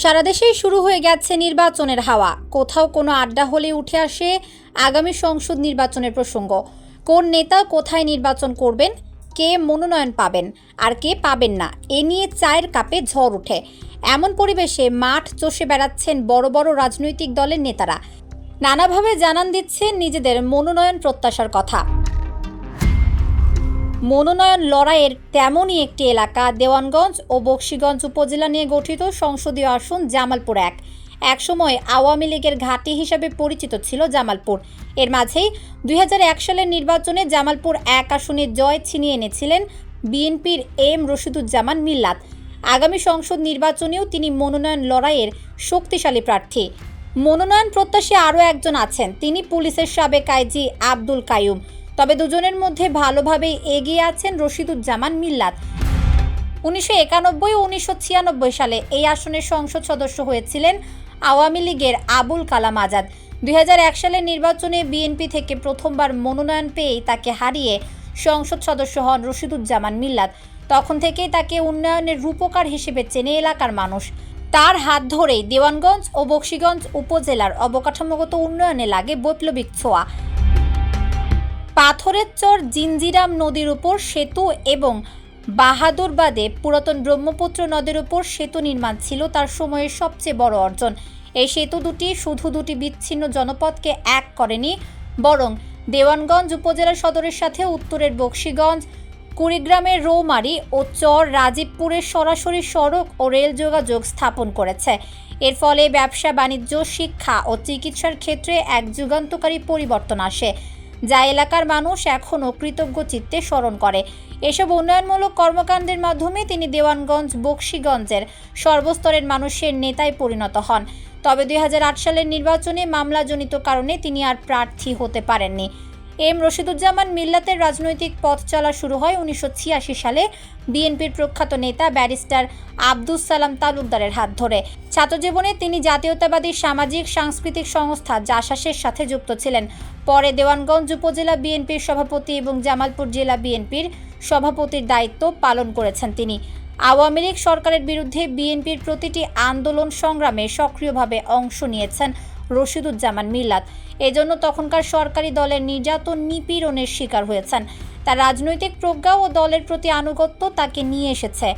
সারা দেশেই শুরু হয়ে গেছে নির্বাচনের হাওয়া। কোথাও কোনো আড্ডা হলে উঠে আসে আগামী সংসদ নির্বাচনের প্রসঙ্গ। কোন নেতা কোথায় নির্বাচন করবেন? কে মনোনয়ন পাবেন? আর কে পাবেন না? এ নিয়ে চায়ের কাপে ঝড় উঠে। এমন পরিবেশে মাঠ চষে বেড়াচ্ছেন বড় বড় রাজনৈতিক দলের নেতারা। নানাভাবে জানান দিচ্ছেন নিজেদের মনোনয়ন প্রত্যাশার কথা। মনোনয়ন লড়াইয়ের তেমনই একটি এলাকা, দেওয়ানগঞ্জ ও বক্সিগঞ্জ উপজেলা নিয়ে গঠিত সংসদীয় আসন জামালপুর এক। একসময় আওয়ামী লীগের ঘাঁটি হিসাবে পরিচিত ছিল জামালপুর। এর মাঝেই দুই হাজার এক সালের নির্বাচনে জামালপুর এক আসনে জয় ছিনিয়ে এনেছিলেন বিএনপির এম রশিদুজ্জামান মিল্লাত। আগামী সংসদ নির্বাচনেও তিনি মনোনয়ন লড়াইয়ের শক্তিশালী প্রার্থী। মনোনয়ন প্রত্যাশী আরও একজন আছেন, তিনি পুলিশের সাবেক আইজি আব্দুল কায়ুম তবে দুজনের মধ্যে ভালোভাবেই এগিয়ে আছেন রশিদুজ্জামান মিল্লাত। উনিশশো একানব্বই উনিশশো ছিয়ানব্বই সালে এই আসনের সংসদ সদস্য হয়েছিলেন আওয়ামী লীগের আবুল কালাম আজাদ। দু হাজার এক সালের নির্বাচনে বিএনপি থেকে প্রথমবার মনোনয়ন পেয়েই তাকে হারিয়ে সংসদ সদস্য হন রশিদুজ্জামান মিল্লাত। তখন থেকেই তাকে উন্নয়নের রূপকার হিসেবে চেনে এলাকার মানুষ। তার হাত ধরেই দেওয়ানগঞ্জ ও বক্সিগঞ্জ উপজেলার অবকাঠামোগত উন্নয়নে লাগে বৈপ্লবিক ছোঁয়া। পাথরের চর জিঞ্জিরাম নদীর উপর সেতু এবং বাহাদুরবাদে পুরাতন ব্রহ্মপুত্র নদের উপর সেতু নির্মাণ ছিল তার সময়ের সবচেয়ে বড় অর্জন। এই সেতু দুটি শুধু দুটি বিচ্ছিন্ন জনপদকে এক করেনি, বরং দেওয়ানগঞ্জ উপজেলা সদরের সাথে উত্তরের বক্সিগঞ্জ, কুড়িগ্রামের রৌমারি ও চর রাজীবপুরের সরাসরি সড়ক ও রেল যোগাযোগ স্থাপন করেছে। এর ফলে ব্যবসা, বাণিজ্য, শিক্ষা ও চিকিৎসার ক্ষেত্রে এক যুগান্তকারী পরিবর্তন আসে। যা এলাকার মানুষ এখনও কৃতজ্ঞ চিত্তে স্মরণ করে। এসব উন্নয়নমূলক কর্মকাণ্ডের মাধ্যমে তিনি দেওয়ানগঞ্জ, বক্সিগঞ্জের সর্বস্তরের মানুষের নেতায় পরিণত হন। তবে দুই হাজার আট সালের নির্বাচনে মামলাজনিত কারণে তিনি আর প্রার্থী হতে পারেননি। এম রশিদুজ্জামান মিল্লাতের রাজনৈতিক পথ চলা শুরু হয় উনিশশো ছিয়াশি সালে। বিএনপির প্রখ্যাত নেতা ব্যারিস্টার আব্দুস সালাম তালুকদারের হাত ধরে। ছাত্রজীবনে তিনি জাতীয়তাবাদী সামাজিক সাংস্কৃতিক সংস্থা জাসাসের সাথে যুক্ত ছিলেন। পরে দেওয়ানগঞ্জ উপজেলা বিএনপির সভাপতি এবং জামালপুর জেলা বিএনপির সভাপতির দায়িত্ব পালন করেছেন তিনি। আওয়ামী লীগ সরকারের বিরুদ্ধে বিএনপির প্রতিটি আন্দোলন সংগ্রামে সক্রিয়ভাবে অংশ নিয়েছেন রশিদুজ্জামান মিল্লাত। এজন্য তখনকার সরকারি দলের নির্যাতন নিপীড়নের শিকার হয়েছেন। তার রাজনৈতিক প্রজ্ঞা ও দলের প্রতি আনুগত্য তাকে নিয়ে এসেছে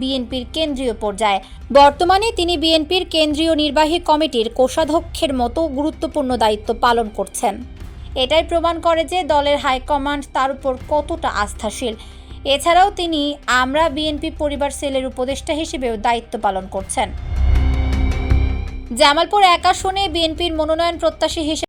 বিএনপির কেন্দ্রীয় পর্যায়ে। বর্তমানে তিনি বিএনপির কেন্দ্রীয় নির্বাহী কমিটির কোষাধ্যক্ষের মতো গুরুত্বপূর্ণ দায়িত্ব পালন করছেন। এটাই প্রমাণ করে যে দলের হাইকমান্ড তার উপর কতটা আস্থাশীল। এছাড়াও তিনি আমরা বিএনপি পরিবার সেলের উপদেষ্টা হিসেবেও দায়িত্ব পালন করছেন। জামালপুর এক আসনে বিএনপির মনোনয়ন প্রত্যাশী হিসেবে